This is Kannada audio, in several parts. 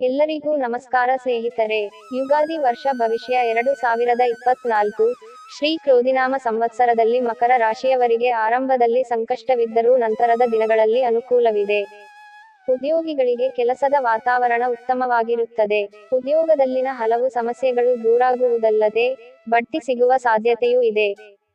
ಎಲ್ಲರಿಗೂ ನಮಸ್ಕಾರ ಸ್ನೇಹಿತರೆ. ಯುಗಾದಿ ವರ್ಷ ಭವಿಷ್ಯ ಎರಡು ಸಾವಿರದ ಇಪ್ಪತ್ನಾಲ್ಕು. ಶ್ರೀ ಕ್ರೋಧಿನಾಮ ಸಂವತ್ಸರದಲ್ಲಿ ಮಕರ ರಾಶಿಯವರಿಗೆ ಆರಂಭದಲ್ಲಿ ಸಂಕಷ್ಟವಿದ್ದರೂ ನಂತರದ ದಿನಗಳಲ್ಲಿ ಅನುಕೂಲವಿದೆ. ಉದ್ಯೋಗಿಗಳಿಗೆ ಕೆಲಸದ ವಾತಾವರಣ ಉತ್ತಮವಾಗಿರುತ್ತದೆ. ಉದ್ಯೋಗದಲ್ಲಿನ ಹಲವು ಸಮಸ್ಯೆಗಳು ದೂರಾಗುವುದಲ್ಲದೆ ಬಡ್ತಿ ಸಿಗುವ ಸಾಧ್ಯತೆಯೂ ಇದೆ.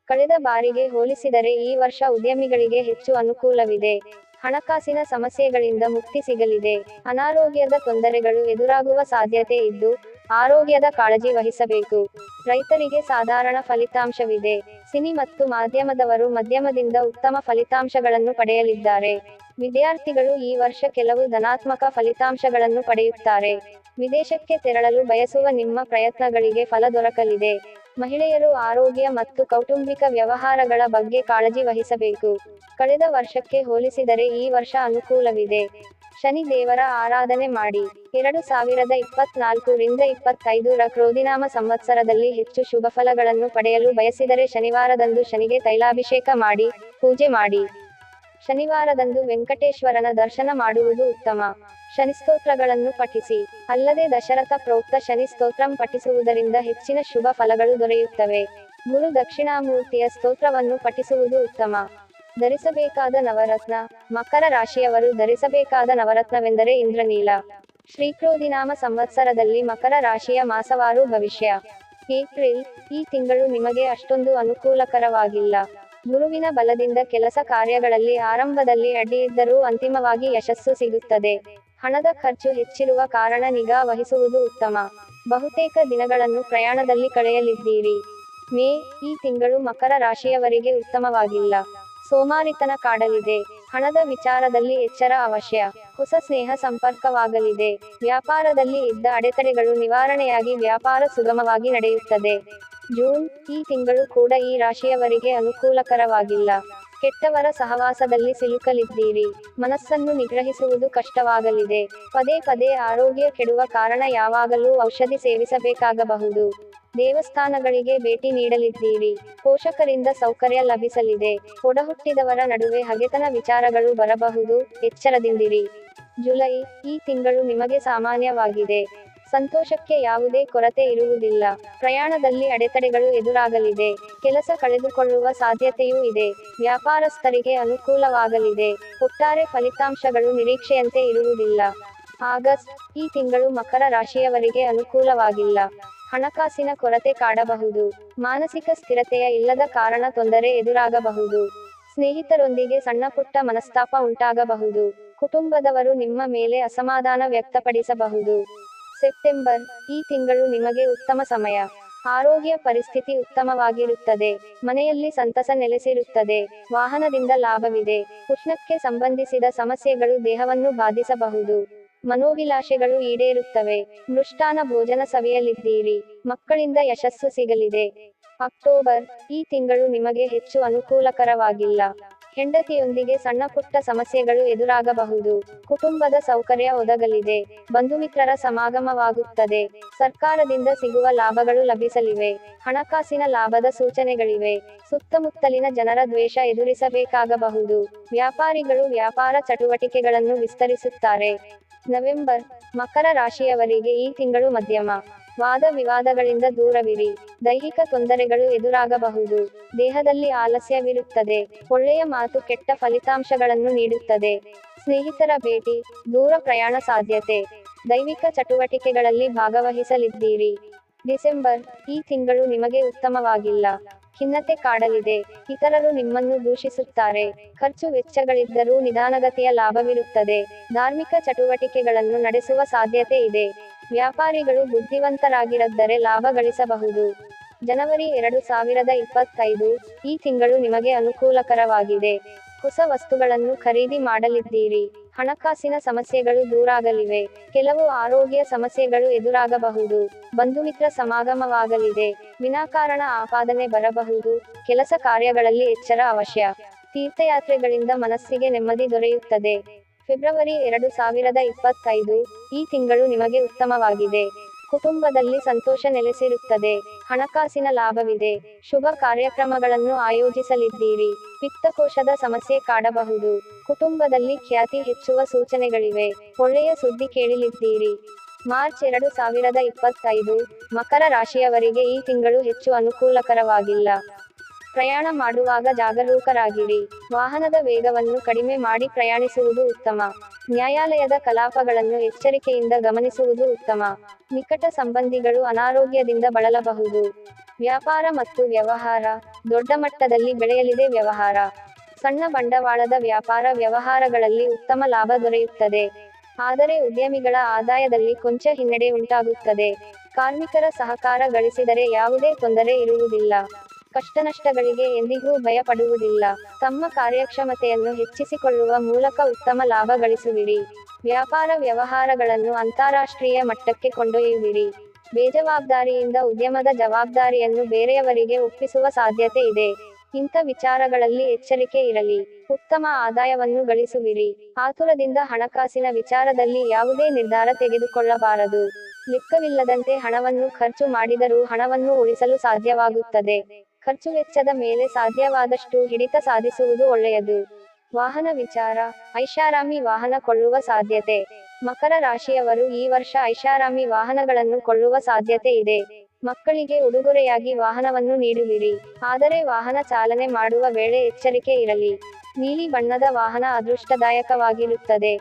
ಕಳೆದ ಬಾರಿಗೆ ಹೋಲಿಸಿದರೆ ಈ ವರ್ಷ ಉದ್ಯಮಿಗಳಿಗೆ ಹೆಚ್ಚು ಅನುಕೂಲವಿದೆ. ಹಣಕಾಸಿನ ಸಮಸ್ಯೆಗಳಿಂದ ಮುಕ್ತಿ ಸಿಗಲಿದೆ. ಅನಾರೋಗ್ಯದ ತೊಂದರೆಗಳು ಎದುರಾಗುವ ಸಾಧ್ಯತೆ ಇದ್ದು, ಆರೋಗ್ಯದ ಕಾಳಜಿ ವಹಿಸಬೇಕು. ರೈತರಿಗೆ ಸಾಧಾರಣ ಫಲಿತಾಂಶವಿದೆ. ಸಿನಿ ಮತ್ತು ಮಾಧ್ಯಮದವರು ಮಧ್ಯಮದಿಂದ ಉತ್ತಮ ಫಲಿತಾಂಶಗಳನ್ನು ಪಡೆಯಲಿದ್ದಾರೆ. ವಿದ್ಯಾರ್ಥಿಗಳು ಈ ವರ್ಷ ಕೆಲವು ಧನಾತ್ಮಕ ಫಲಿತಾಂಶಗಳನ್ನು ಪಡೆಯುತ್ತಾರೆ. ವಿದೇಶಕ್ಕೆ ತೆರಳಲು ಬಯಸುವ ನಿಮ್ಮ ಪ್ರಯತ್ನಗಳಿಗೆ ಫಲ ದೊರಕಲಿದೆ. ಮಹಿಳೆಯರು ಆರೋಗ್ಯ ಮತ್ತು ಕೌಟುಂಬಿಕ ವ್ಯವಹಾರಗಳ ಬಗ್ಗೆ ಕಾಳಜಿ ವಹಿಸಬೇಕು. ಕಳೆದ ವರ್ಷಕ್ಕೆ ಹೋಲಿಸಿದರೆ ಈ ವರ್ಷ ಅನುಕೂಲವಿದೆ. ಶನಿ ದೇವರ ಆರಾಧನೆ ಮಾಡಿ. ಎರಡು ಸಾವಿರದ ಇಪ್ಪತ್ನಾಲ್ಕು ರಿಂದ ಇಪ್ಪತ್ತೈದರ ಕ್ರೋಧಿನಾಮ ಸಂವತ್ಸರದಲ್ಲಿ ಹೆಚ್ಚು ಶುಭಫಲಗಳನ್ನು ಪಡೆಯಲು ಬಯಸಿದರೆ ಶನಿವಾರದಂದು ಶನಿಗೆ ತೈಲಾಭಿಷೇಕ ಮಾಡಿ, ಪೂಜೆ ಮಾಡಿ. ಶನಿವಾರದಂದು ವೆಂಕಟೇಶ್ವರನ ದರ್ಶನ ಮಾಡುವುದು ಉತ್ತಮ. ಶನಿ ಸ್ತೋತ್ರಗಳನ್ನು ಪಠಿಸಿ. ಅಲ್ಲದೆ ದಶರಥ ಪ್ರೋಕ್ತ ಶನಿ ಸ್ತೋತ್ರಂ ಪಠಿಸುವುದರಿಂದ ಹೆಚ್ಚಿನ ಶುಭ ಫಲಗಳು ದೊರೆಯುತ್ತವೆ. ಗುರು ದಕ್ಷಿಣಾಮೂರ್ತಿಯ ಸ್ತೋತ್ರವನ್ನು ಪಠಿಸುವುದು ಉತ್ತಮ. ಧರಿಸಬೇಕಾದ ನವರತ್ನ. ಮಕರ ರಾಶಿಯವರು ಧರಿಸಬೇಕಾದ ನವರತ್ನವೆಂದರೆ ಇಂದ್ರನೀಲ. ಶ್ರೀಕ್ರೋಧಿನಾಮ ಸಂವತ್ಸರದಲ್ಲಿ ಮಕರ ರಾಶಿಯ ಮಾಸವಾರು ಭವಿಷ್ಯ. ಏಪ್ರಿಲ್, ಈ ತಿಂಗಳು ನಿಮಗೆ ಅಷ್ಟೊಂದು ಅನುಕೂಲಕರವಾಗಿಲ್ಲ. ಗುರುವಿನ ಬಲದಿಂದ ಕೆಲಸ ಕಾರ್ಯಗಳಲ್ಲಿ ಆರಂಭದಲ್ಲಿ ಅಡ್ಡಿಯಿದ್ದರೂ ಅಂತಿಮವಾಗಿ ಯಶಸ್ಸು ಸಿಗುತ್ತದೆ. ಹಣದ ಖರ್ಚು ಹೆಚ್ಚಿರುವ ಕಾರಣ ನಿಗಾ ವಹಿಸುವುದು ಉತ್ತಮ. ಬಹುತೇಕ ದಿನಗಳನ್ನು ಪ್ರಯಾಣದಲ್ಲಿ ಕಳೆಯಲಿದ್ದೀರಿ. ಮೇ, ಈ ತಿಂಗಳು ಮಕರ ರಾಶಿಯವರಿಗೆ ಉತ್ತಮವಾಗಿಲ್ಲ. ಸೋಮಾರಿತನ ಕಾಡಲಿದೆ. ಹಣದ ವಿಚಾರದಲ್ಲಿ ಎಚ್ಚರ ಅವಶ್ಯ. ಹೊಸ ಸ್ನೇಹ ಸಂಪರ್ಕವಾಗಲಿದೆ. ವ್ಯಾಪಾರದಲ್ಲಿ ಇದ್ದ ಅಡೆತಡೆಗಳು ನಿವಾರಣೆಯಾಗಿ ವ್ಯಾಪಾರ ಸುಗಮವಾಗಿ ನಡೆಯುತ್ತದೆ. ಜೂನ್, ಈ ತಿಂಗಳು ಕೂಡ ಈ ರಾಶಿಯವರಿಗೆ ಅನುಕೂಲಕರವಾಗಿಲ್ಲ. ಕೆಟ್ಟವರ ಸಹವಾಸದಲ್ಲಿ ಸಿಲುಕಲಿದ್ದೀರಿ. ಮನಸ್ಸನ್ನು ನಿಗ್ರಹಿಸುವುದು ಕಷ್ಟವಾಗಲಿದೆ. ಪದೇ ಪದೇ ಆರೋಗ್ಯ ಕೆಡುವ ಕಾರಣ ಯಾವಾಗಲೂ ಔಷಧಿ ಸೇವಿಸಬೇಕಾಗಬಹುದು. ದೇವಸ್ಥಾನಗಳಿಗೆ ಭೇಟಿ ನೀಡಲಿದ್ದೀರಿ. ಪೋಷಕರಿಂದ ಸೌಕರ್ಯ ಲಭಿಸಲಿದೆ. ಒಡಹುಟ್ಟಿದವರ ನಡುವೆ ಹಗೆತನ ವಿಚಾರಗಳು ಬರಬಹುದು. ಎಚ್ಚರದಿಂದಿರಿ. ಜುಲೈ ಈ ತಿಂಗಳು ನಿಮಗೆ ಸಾಮಾನ್ಯವಾಗಿದೆ. ಸಂತೋಷಕ್ಕೆ ಯಾವುದೇ ಕೊರತೆ ಇರುವುದಿಲ್ಲ. ಪ್ರಯಾಣದಲ್ಲಿ ಅಡೆತಡೆಗಳು ಎದುರಾಗಲಿದೆ. ಕೆಲಸ ಕಳೆದುಕೊಳ್ಳುವ ಸಾಧ್ಯತೆಯೂ ಇದೆ. ವ್ಯಾಪಾರಸ್ಥರಿಗೆ ಅನುಕೂಲವಾಗಲಿದೆ. ಒಟ್ಟಾರೆ ಫಲಿತಾಂಶಗಳು ನಿರೀಕ್ಷೆಯಂತೆ ಇರುವುದಿಲ್ಲ. ಆಗಸ್ಟ್, ಈ ತಿಂಗಳು ಮಕರ ರಾಶಿಯವರಿಗೆ ಅನುಕೂಲವಾಗಿಲ್ಲ. ಹಣಕಾಸಿನ ಕೊರತೆ ಕಾಡಬಹುದು. ಮಾನಸಿಕ ಸ್ಥಿರತೆಯ ಇಲ್ಲದ ಕಾರಣ ತೊಂದರೆ ಎದುರಾಗಬಹುದು. ಸ್ನೇಹಿತರೊಂದಿಗೆ ಸಣ್ಣಪುಟ್ಟ ಮನಸ್ತಾಪ ಉಂಟಾಗಬಹುದು. ಕುಟುಂಬದವರು ನಿಮ್ಮ ಮೇಲೆ ಅಸಮಾಧಾನ ವ್ಯಕ್ತಪಡಿಸಬಹುದು. ಸೆಪ್ಟೆಂಬರ್ ಈ ತಿಂಗಳು ನಿಮಗೆ ಉತ್ತಮ ಸಮಯ. ಆರೋಗ್ಯ ಪರಿಸ್ಥಿತಿ ಉತ್ತಮವಾಗಿರುತ್ತದೆ. ಮನೆಯಲ್ಲಿ ಸಂತಸ ನೆಲೆಸಿರುತ್ತದೆ. ವಾಹನದಿಂದ ಲಾಭವಿದೆ. ಉಷ್ಣಕ್ಕೆ ಸಂಬಂಧಿಸಿದ ಸಮಸ್ಯೆಗಳು ದೇಹವನ್ನು ಬಾಧಿಸಬಹುದು. ಮನೋಭಿಲಾಷೆಗಳು ಈಡೇರುತ್ತವೆ. ಮೃಷ್ಟಾನ ಭೋಜನ ಸವಿಯಲಿದ್ದೀರಿ ಮಕ್ಕಳಿಂದ ಯಶಸ್ಸು ಸಿಗಲಿದೆ. ಅಕ್ಟೋಬರ್ ಈ ತಿಂಗಳು ನಿಮಗೆ ಹೆಚ್ಚು ಅನುಕೂಲಕರವಾಗಿಲ್ಲ. ಹೆಂಡತಿಯೊಂದಿಗೆ ಸಣ್ಣ ಪುಟ್ಟ ಸಮಸ್ಯೆಗಳು ಎದುರಾಗಬಹುದು. ಕುಟುಂಬದ ಸೌಕರ್ಯ ಒದಗಲಿದೆ. ಬಂಧುಮಿತ್ರರ ಸಮಾಗಮವಾಗುತ್ತದೆ. ಸರ್ಕಾರದಿಂದ ಸಿಗುವ ಲಾಭಗಳು ಲಭಿಸಲಿವೆ. ಹಣಕಾಸಿನ ಲಾಭದ ಸೂಚನೆಗಳಿವೆ. ಸುತ್ತಮುತ್ತಲಿನ ಜನರ ದ್ವೇಷ ಎದುರಿಸಬೇಕಾಗಬಹುದು. ವ್ಯಾಪಾರಿಗಳು ವ್ಯಾಪಾರ ಚಟುವಟಿಕೆಗಳನ್ನು ವಿಸ್ತರಿಸುತ್ತಾರೆ. ನವೆಂಬರ್, ಮಕರ ರಾಶಿಯವರಿಗೆ ಈ ತಿಂಗಳು ಮಧ್ಯಮ. ವಾದ ವಿವಾದಗಳಿಂದ ದೂರವಿರಿ. ದೈಹಿಕ ತೊಂದರೆಗಳು ಎದುರಾಗಬಹುದು. ದೇಹದಲ್ಲಿ ಆಲಸ್ಯವಿರುತ್ತದೆ. ಒಳ್ಳೆಯ ಮಾತು ಕೆಟ್ಟ ಫಲಿತಾಂಶಗಳನ್ನು ನೀಡುತ್ತದೆ. ಸ್ನೇಹಿತರ ಭೇಟಿ, ದೂರ ಪ್ರಯಾಣ ಸಾಧ್ಯತೆ. ದೈವಿಕ ಚಟುವಟಿಕೆಗಳಲ್ಲಿ ಭಾಗವಹಿಸಲಿದ್ದೀರಿ. ಡಿಸೆಂಬರ್, ಈ ತಿಂಗಳು ನಿಮಗೆ ಉತ್ತಮವಾಗಿಲ್ಲ. ಖಿನ್ನತೆ ಕಾಡಲಿದೆ. ಇತರರು ನಿಮ್ಮನ್ನು ದೂಷಿಸುತ್ತಾರೆ. ಖರ್ಚು ವೆಚ್ಚಗಳಿದ್ದರೂ ನಿಧಾನಗತಿಯ ಲಾಭವಿರುತ್ತದೆ. ಧಾರ್ಮಿಕ ಚಟುವಟಿಕೆಗಳನ್ನು ನಡೆಸುವ ಸಾಧ್ಯತೆ ಇದೆ. ವ್ಯಾಪಾರಿಗಳು ಬುದ್ಧಿವಂತರಾಗಿರದ್ದರೆ ಲಾಭ ಗಳಿಸಬಹುದು. ಜನವರಿ ಎರಡು ಸಾವಿರದ ಇಪ್ಪತ್ತೈದು, ಈ ತಿಂಗಳು ನಿಮಗೆ ಅನುಕೂಲಕರವಾಗಿದೆ. ಹೊಸ ವಸ್ತುಗಳನ್ನು ಖರೀದಿ ಮಾಡಲಿದ್ದೀರಿ. ಹಣಕಾಸಿನ ಸಮಸ್ಯೆಗಳು ದೂರಾಗಲಿವೆ. ಕೆಲವು ಆರೋಗ್ಯ ಸಮಸ್ಯೆಗಳು ಎದುರಾಗಬಹುದು. ಬಂಧುಮಿತ್ರ ಸಮಾಗಮವಾಗಲಿದೆ. ವಿನಾಕಾರಣ ಆಪಾದನೆ ಬರಬಹುದು. ಕೆಲಸ ಕಾರ್ಯಗಳಲ್ಲಿ ಎಚ್ಚರ ಅವಶ್ಯ. ತೀರ್ಥಯಾತ್ರೆಗಳಿಂದ ಮನಸ್ಸಿಗೆ ನೆಮ್ಮದಿ ದೊರೆಯುತ್ತದೆ. ಫೆಬ್ರವರಿ ಎರಡು ಸಾವಿರದ ಇಪ್ಪತ್ತೈದು, ಈ ತಿಂಗಳು ನಿಮಗೆ ಉತ್ತಮವಾಗಿದೆ. ಕುಟುಂಬದಲ್ಲಿ ಸಂತೋಷ ನೆಲೆಸಿರುತ್ತದೆ. ಹಣಕಾಸಿನ ಲಾಭವಿದೆ. ಶುಭ ಕಾರ್ಯಕ್ರಮಗಳನ್ನು ಆಯೋಜಿಸಲಿದ್ದೀರಿ. ಪಿತ್ತಕೋಶದ ಸಮಸ್ಯೆ ಕಾಡಬಹುದು. ಕುಟುಂಬದಲ್ಲಿ ಖ್ಯಾತಿ ಹೆಚ್ಚುವ ಸೂಚನೆಗಳಿವೆ. ಒಳ್ಳೆಯ ಸುದ್ದಿ ಕೇಳಲಿದ್ದೀರಿ. ಮಾರ್ಚ್ ಎರಡು ಸಾವಿರದ ಇಪ್ಪತ್ತೈದು, ಮಕರ ರಾಶಿಯವರಿಗೆ ಈ ತಿಂಗಳು ಹೆಚ್ಚು ಅನುಕೂಲಕರವಾಗಿಲ್ಲ. ಪ್ರಯಾಣ ಮಾಡುವಾಗ ಜಾಗರೂಕರಾಗಿರಿ. ವಾಹನದ ವೇಗವನ್ನು ಕಡಿಮೆ ಮಾಡಿ ಪ್ರಯಾಣಿಸುವುದು ಉತ್ತಮ. ನ್ಯಾಯಾಲಯದ ಕಲಾಪಗಳನ್ನು ಎಚ್ಚರಿಕೆಯಿಂದ ಗಮನಿಸುವುದು ಉತ್ತಮ. ನಿಕಟ ಸಂಬಂಧಿಗಳು ಅನಾರೋಗ್ಯದಿಂದ ಬಳಲಬಹುದು. ವ್ಯಾಪಾರ ಮತ್ತು ವ್ಯವಹಾರ, ದೊಡ್ಡ ಮಟ್ಟದಲ್ಲಿ ಬೆಳೆಯಲಿದೆ ವ್ಯವಹಾರ. ಸಣ್ಣ ಬಂಡವಾಳದ ವ್ಯಾಪಾರ ವ್ಯವಹಾರಗಳಲ್ಲಿ ಉತ್ತಮ ಲಾಭ ದೊರೆಯುತ್ತದೆ. ಆದರೆ ಉದ್ಯಮಿಗಳ ಆದಾಯದಲ್ಲಿ ಕೊಂಚ ಹಿನ್ನಡೆ ಉಂಟಾಗುತ್ತದೆ. ಕಾರ್ಮಿಕರ ಸಹಕಾರ ಗಳಿಸಿದರೆ ಯಾವುದೇ ತೊಂದರೆ ಇರುವುದಿಲ್ಲ. ಕಷ್ಟನಷ್ಟಗಳಿಗೆ ಎಂದಿಗೂ ಭಯಪಡುವುದಿಲ್ಲ. ತಮ್ಮ ಕಾರ್ಯಕ್ಷಮತೆಯನ್ನು ಹೆಚ್ಚಿಸಿಕೊಳ್ಳುವ ಮೂಲಕ ಉತ್ತಮ ಲಾಭ ಗಳಿಸುವಿರಿ. ವ್ಯಾಪಾರ ವ್ಯವಹಾರಗಳನ್ನು ಅಂತಾರಾಷ್ಟ್ರೀಯ ಮಟ್ಟಕ್ಕೆ ಕೊಂಡೊಯ್ಯುವಿರಿ. ಬೇಜವಾಬ್ದಾರಿಯಿಂದ ಉದ್ಯಮದ ಜವಾಬ್ದಾರಿಯನ್ನು ಬೇರೆಯವರಿಗೆ ಒಪ್ಪಿಸುವ ಸಾಧ್ಯತೆ ಇದೆ. ಇಂಥ ವಿಚಾರಗಳಲ್ಲಿ ಎಚ್ಚರಿಕೆ ಇರಲಿ. ಉತ್ತಮ ಆದಾಯವನ್ನು ಗಳಿಸುವಿರಿ. ಆತುರದಿಂದ ಹಣಕಾಸಿನ ವಿಚಾರದಲ್ಲಿ ಯಾವುದೇ ನಿರ್ಧಾರ ತೆಗೆದುಕೊಳ್ಳಬಾರದು. ಲೆಕ್ಕವಿಲ್ಲದಂತೆ ಹಣವನ್ನು ಖರ್ಚು ಮಾಡಿದರೂ ಹಣವನ್ನು ಉಳಿಸಲು ಸಾಧ್ಯವಾಗುತ್ತದೆ. ಖರ್ಚು ವೆಚ್ಚದ ಮೇಲೆ ಸಾಧ್ಯವಾದಷ್ಟು ಹಿಡಿತ ಸಾಧಿಸುವುದು ಒಳ್ಳೆಯದು. ವಾಹನ ವಿಚಾರ. ಐಷಾರಾಮಿ ವಾಹನ ಕೊಳ್ಳುವ ಸಾಧ್ಯತೆ. ಮಕರ ರಾಶಿಯವರು ಈ ವರ್ಷ ಐಷಾರಾಮಿ ವಾಹನಗಳನ್ನು ಕೊಳ್ಳುವ ಸಾಧ್ಯತೆ ಇದೆ. ಮಕ್ಕಳಿಗೆ ಉಡುಗೊರೆಯಾಗಿ ವಾಹನವನ್ನು ನೀಡುವಿರಿ. ಆದರೆ ವಾಹನ ಚಾಲನೆ ಮಾಡುವ ವೇಳೆ ಎಚ್ಚರಿಕೆ ಇರಲಿ. ನೀಲಿ ಬಣ್ಣದ ವಾಹನ ಅದೃಷ್ಟದಾಯಕವಾಗಿರುತ್ತದೆ.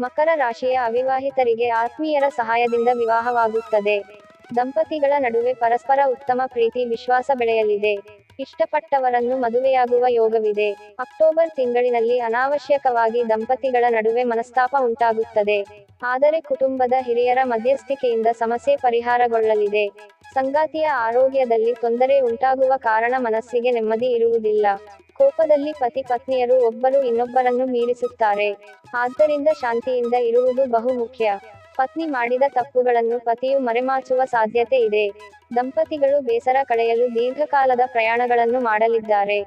ಮಕರ ರಾಶಿಯ ಅವಿವಾಹಿತರಿಗೆ ಆತ್ಮೀಯರ ಸಹಾಯದಿಂದ ವಿವಾಹವಾಗುತ್ತದೆ. ದಂಪತಿಗಳ ನಡುವೆ ಪರಸ್ಪರ ಉತ್ತಮ ಪ್ರೀತಿ, ವಿಶ್ವಾಸ ಬೆಳೆಯಲಿದೆ. ಇಷ್ಟಪಟ್ಟವರನ್ನು ಮದುವೆಯಾಗುವ ಯೋಗವಿದೆ. ಅಕ್ಟೋಬರ್ ತಿಂಗಳಿನಲ್ಲಿ ಅನಾವಶ್ಯಕವಾಗಿ ದಂಪತಿಗಳ ನಡುವೆ ಮನಸ್ತಾಪ ಉಂಟಾಗುತ್ತದೆ. ಆದರೆ ಕುಟುಂಬದ ಹಿರಿಯರ ಮಧ್ಯಸ್ಥಿಕೆಯಿಂದ ಸಮಸ್ಯೆ ಪರಿಹಾರಗೊಳ್ಳಲಿದೆ. ಸಂಗಾತಿಯ ಆರೋಗ್ಯದಲ್ಲಿ ತೊಂದರೆ ಉಂಟಾಗುವ ಕಾರಣ ಮನಸ್ಸಿಗೆ ನೆಮ್ಮದಿ ಇರುವುದಿಲ್ಲ. ಕೋಪದಲ್ಲಿ ಪತಿ ಪತ್ನಿಯರು ಒಬ್ಬರು ಇನ್ನೊಬ್ಬರನ್ನು ಮೀರಿಸುತ್ತಾರೆ. ಆದ್ದರಿಂದ ಶಾಂತಿಯಿಂದ ಇರುವುದು ಬಹುಮುಖ್ಯ ಪತ್ನಿ ಮಾಡಿದ ತಪ್ಪುಗಳನ್ನು ಪತಿಯು ಮರೆಮಾಚುವ ಸಾಧ್ಯತೆ ಇದೆ. ದಂಪತಿಗಳು ಬೇಸರ ಕಳೆಯಲು ದೀರ್ಘಕಾಲದ ಪ್ರಯಾಣಗಳನ್ನು ಮಾಡಲಿದ್ದಾರೆ.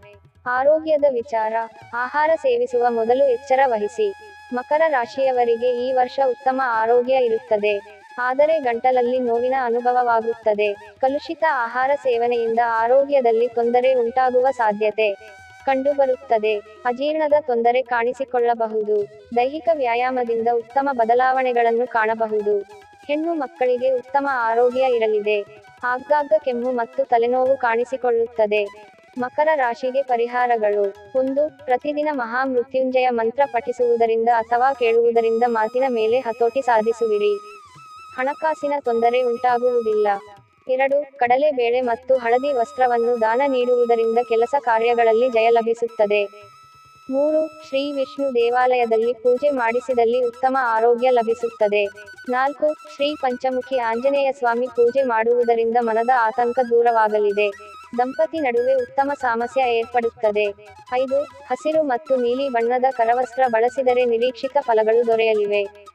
ಆರೋಗ್ಯದ ವಿಚಾರ, ಆಹಾರ ಸೇವಿಸುವ ಮೊದಲು ಎಚ್ಚರ ವಹಿಸಿ. ಮಕರ ರಾಶಿಯವರಿಗೆ ಈ ವರ್ಷ ಉತ್ತಮ ಆರೋಗ್ಯ ಇರುತ್ತದೆ. ಆದರೆ ಗಂಟಲಲ್ಲಿ ನೋವಿನ ಅನುಭವವಾಗುತ್ತದೆ. ಕಲುಷಿತ ಆಹಾರ ಸೇವನೆಯಿಂದ ಆರೋಗ್ಯದಲ್ಲಿ ತೊಂದರೆ ಉಂಟಾಗುವ ಸಾಧ್ಯತೆ. ಕಂಡುಬರುತ್ತದೆ. ಅಜೀರ್ಣದ ತೊಂದರೆ ಕಾಣಿಸಿಕೊಳ್ಳಬಹುದು. ದೈಹಿಕ ವ್ಯಾಯಾಮದಿಂದ ಉತ್ತಮ ಬದಲಾವಣೆಗಳನ್ನು ಕಾಣಬಹುದು. ಹೆಣ್ಣು ಮಕ್ಕಳಿಗೆ ಉತ್ತಮ ಆರೋಗ್ಯ ಇರಲಿದೆ. ಆಗಾಗ ಕೆಮ್ಮು ಮತ್ತು ತಲೆನೋವು ಕಾಣಿಸಿಕೊಳ್ಳುತ್ತದೆ. ಮಕರ ರಾಶಿಗೆ ಪರಿಹಾರಗಳು. ಒಂದು, ಪ್ರತಿದಿನ ಮಹಾಮೃತ್ಯುಂಜಯ ಮಂತ್ರ ಪಠಿಸುವುದರಿಂದ ಅಥವಾ ಕೇಳುವುದರಿಂದ ಮಾತಿನ ಮೇಲೆ ಹತೋಟಿ ಸಾಧಿಸುವಿರಿ. ಹಣಕಾಸಿನ ತೊಂದರೆ ಉಂಟಾಗುವುದಿಲ್ಲ. ಎರಡು, ಕಡಲೆ ಬೇಳೆ ಮತ್ತು ಹಳದಿ ವಸ್ತ್ರವನ್ನು ದಾನ ನೀಡುವುದರಿಂದ ಕೆಲಸ ಕಾರ್ಯಗಳಲ್ಲಿ ಜಯ ಲಭಿಸುತ್ತದೆ. ಮೂರು, ಶ್ರೀ ವಿಷ್ಣು ದೇವಾಲಯದಲ್ಲಿ ಪೂಜೆ ಮಾಡಿಸಿದಲ್ಲಿ ಉತ್ತಮ ಆರೋಗ್ಯ ಲಭಿಸುತ್ತದೆ. ನಾಲ್ಕು, ಶ್ರೀ ಪಂಚಮುಖಿ ಆಂಜನೇಯ ಸ್ವಾಮಿ ಪೂಜೆ ಮಾಡುವುದರಿಂದ ಮನದ ಆತಂಕ ದೂರವಾಗಲಿದೆ. ದಂಪತಿ ನಡುವೆ ಉತ್ತಮ ಸಾಮಸ್ಯ ಏರ್ಪಡುತ್ತದೆ. ಐದು, ಹಸಿರು ಮತ್ತು ನೀಲಿ ಬಣ್ಣದ ಕರವಸ್ತ್ರ ಬಳಸಿದರೆ ನಿರೀಕ್ಷಿತ ಫಲಗಳು ದೊರೆಯಲಿವೆ.